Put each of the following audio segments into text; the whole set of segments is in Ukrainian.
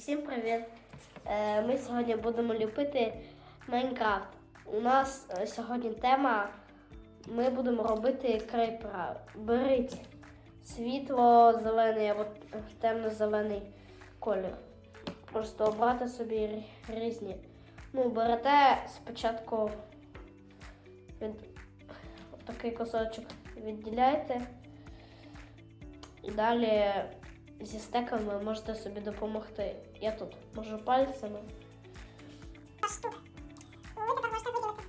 Всім привіт! Е, Ми сьогодні будемо ліпити Майнкрафт. У нас е, сьогодні тема. Ми будемо робити крейпера. Беріть світло зелений або темно-зелений колір. Просто обрати собі різні. Ну, берете спочатку від такий кусочок відділяєте. І далі зі стеками можете собі допомогти. Я тут можу пальцями. тут. Ви тепер тут.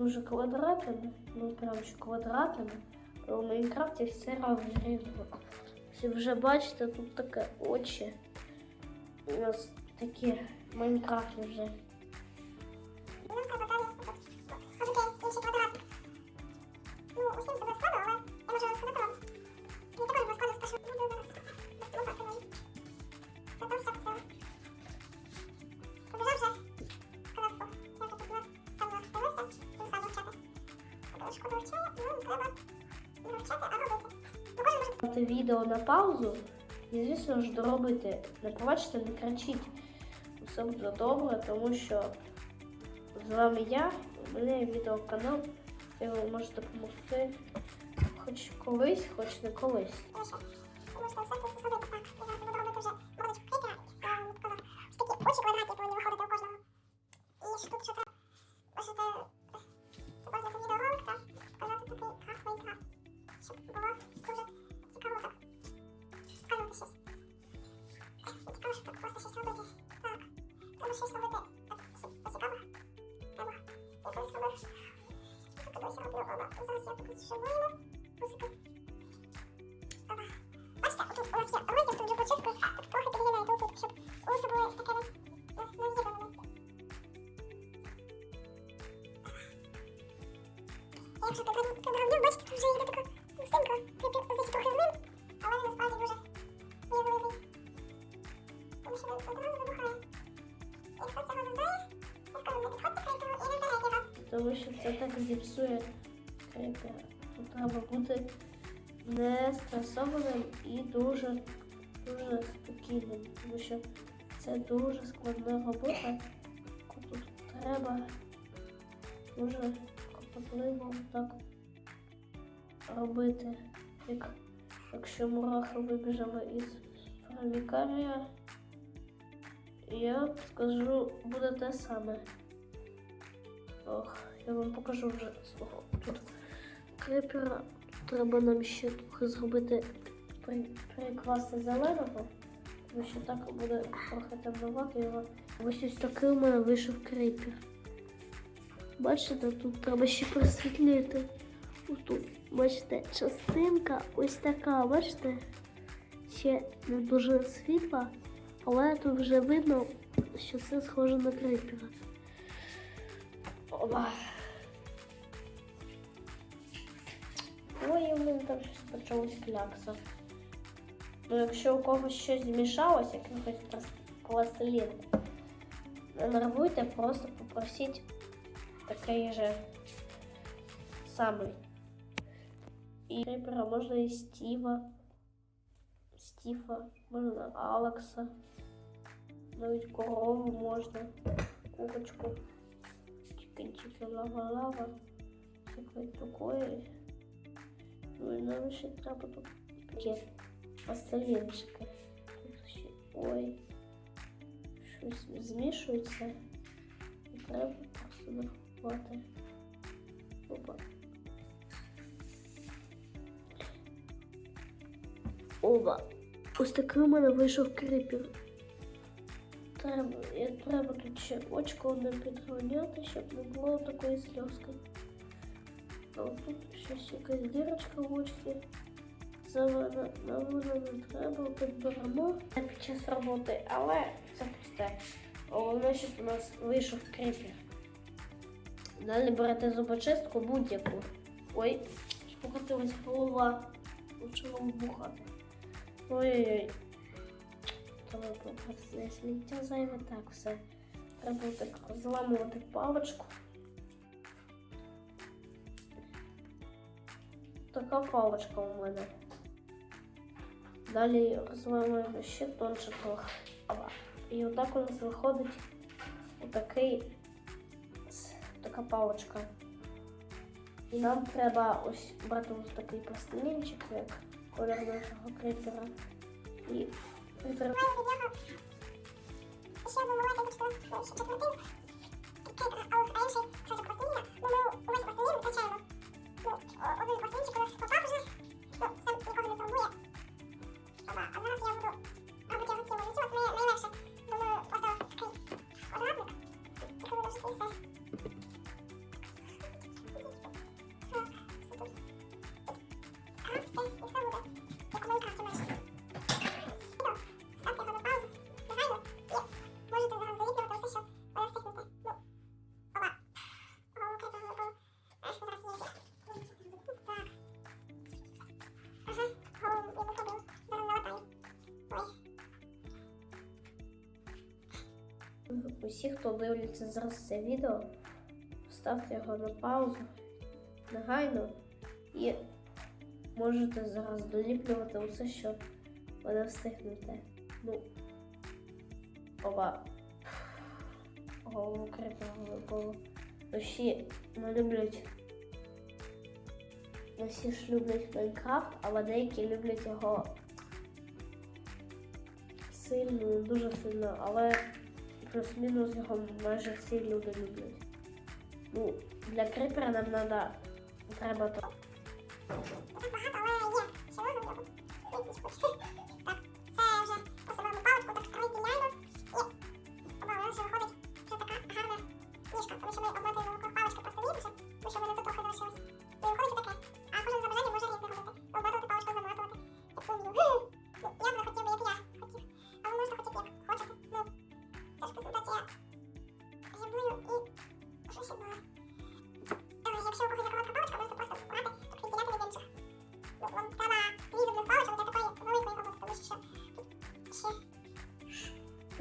Дуже квадратами, ну прям що квадратами. але У Майнкрафті все рівно. Всі вже бачите, тут таке очі. У нас такі Майнкрафт вже. Ставте відео на паузу і, звісно ж, доробити. Не побачите, не кричіть. Все буде добре, тому що з вами я, у мене є відеоканал, і ви можете допомогти хоч колись, хоч не колись. Що все Треба щось робити. Так, цікаво. Треба якось робити. Тут я роблю. Оба. Зараз я тут ще вийму. Музика. Бачите, отут у нас є розділ, тут вже почистку, трохи підгинаєте отут, щоб уси були таке не, не, не з'єднані. Якщо підгадав, підгадав, бачите, тут вже йде така густинка, кріпів, здається, трохи з ним, але він насправді дуже в'язливий. Тому що він одразу вибухає. Тому що це так зіпсує. Тут треба бути не стресованим і дуже, дуже спокійним, тому що це дуже складна робота, тут треба дуже кропотливо так робити. Як якщо мурахи вибіжали із фрамікарія, я скажу, буде те саме. Ох, я вам покажу вже свого тут крипера. Треба нам ще трохи зробити при, прикраси зеленого, тому що так буде трохи темнувати його. Ось ось такий у мене вийшов крипер. Бачите, тут треба ще просвітлити. Ось тут, бачите, частинка ось така, бачите? Ще не дуже світла, але тут вже видно, що це схоже на крипера. Опа. Ой, у мене там щось почалось клякса. Ну, якщо у когось щось змішалось, прос- пластилін, не нервуйте, просто попросіть такий же самий. І крипера можна і Стіва, Стіфа, можна Алекса, навіть корову можна, курочку. Чики-чики, лава-лава, всякое такое. Ну і нам ще треба тут такі пластилінчики. Тут ще, ой, щось змішується. І треба просто нарахувати. Опа. Оба. Ось такий у мене вийшов крипер. Треба, треба тут ще очко одне підгоняти, щоб не було такої сльозки. А тут щось якась дірочка в очці. Це воно нам воно не треба, підберемо під час роботи, але це пусте. Головне, щоб у нас вийшов кріпер. Далі берете зубочистку будь-яку. Ой, покотилась голова. Лучше вам бухати. Ой-ой-ой. Побрати сміття зайве. Так, все. Треба так зламувати паличку. Така паличка у мене. Далі розламуємо ще тонше трохи. І отак у нас виходить отакий, така паличка. І нам треба ось брати ось такий пластилінчик, як колір нашого крипера. І Ще одну маленьку Усі, хто дивляться зараз це відео, ставте його на паузу негайно і можете зараз доліплювати усе, що ви не встигнете. Ну, оба. Голову випало. Всі не люблять. Не ж люблять Майнкрафт, але деякі люблять його сильно, дуже сильно, але плюс-мінус його майже всі люди люблять. Ну, для крипера нам треба треба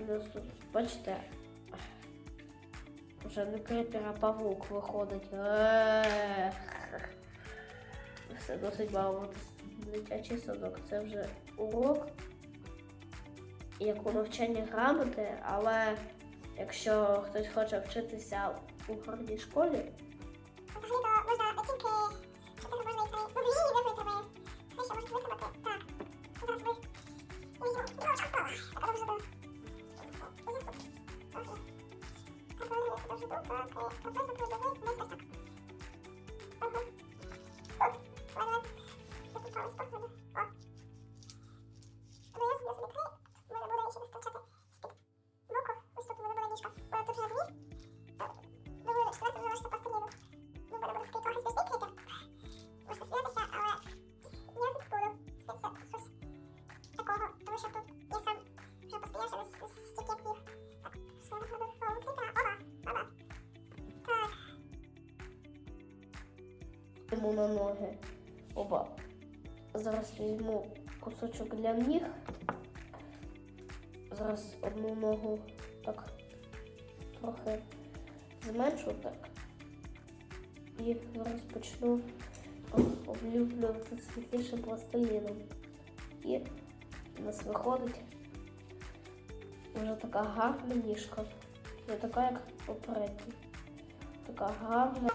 Тут, бачите, вже не крипер, а павук виходить. Все досить мало. Дитячий садок. Це вже урок, як у навчанні грамоти, але якщо хтось хоче вчитися у гарній школі, йому на ноги. Оба. Зараз візьму кусочок для ніг. Зараз одну ногу так трохи зменшу так. І зараз почну облюблювати світліше пластиліном. І у нас виходить вже така гарна ніжка. Не така, як попередня. Така гарна.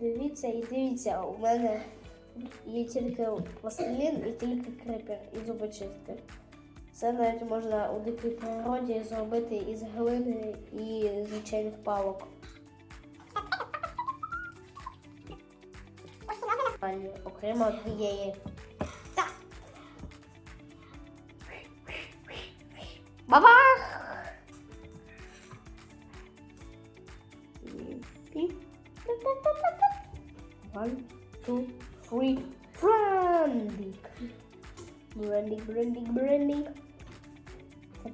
Дивіться і дивіться, у мене є тільки пластилін і тільки крипер і зубочистки. Це навіть можна у дикій природі зробити із глини і звичайних палок. Окрім однієї. Так.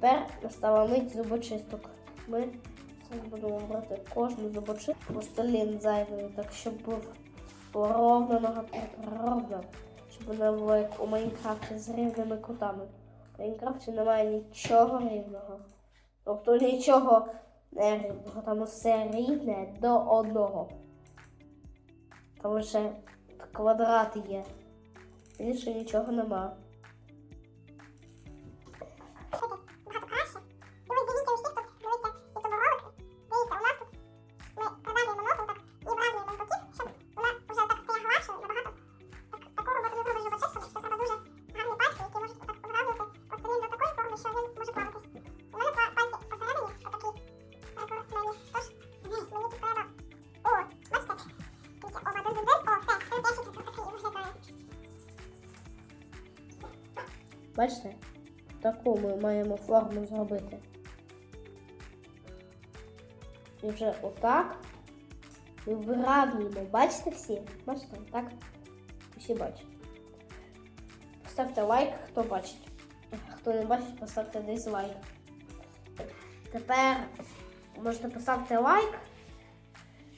Тепер настала мить зубочисток. Ми будемо брати кожну зубочистку пластилін зайвий, так щоб був ровна нога щоб вона була як у Майнкрафті з рівними кутами. В Майнкрафті немає нічого рівного. Тобто нічого не рівного, там усе рівне до одного. Там лише квадрат є. Більше нічого нема. Бачите? Таку ми маємо форму зробити. І вже отак ми виравнюємо. Бачите всі? Бачите? Так? Всі бачать. Поставте лайк, хто бачить. Хто не бачить, поставте дизлайк. Тепер можете поставити лайк,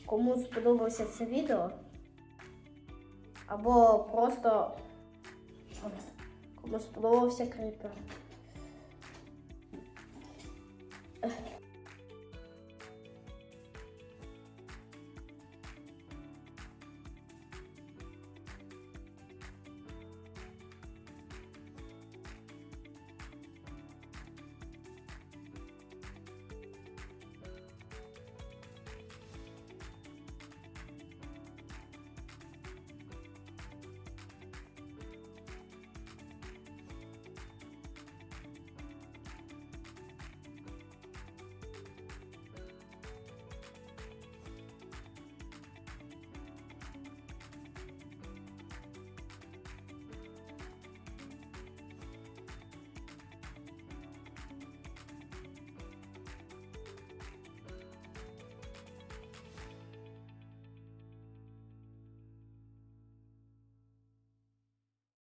кому сподобалося це відео. Або просто сподобався крипер.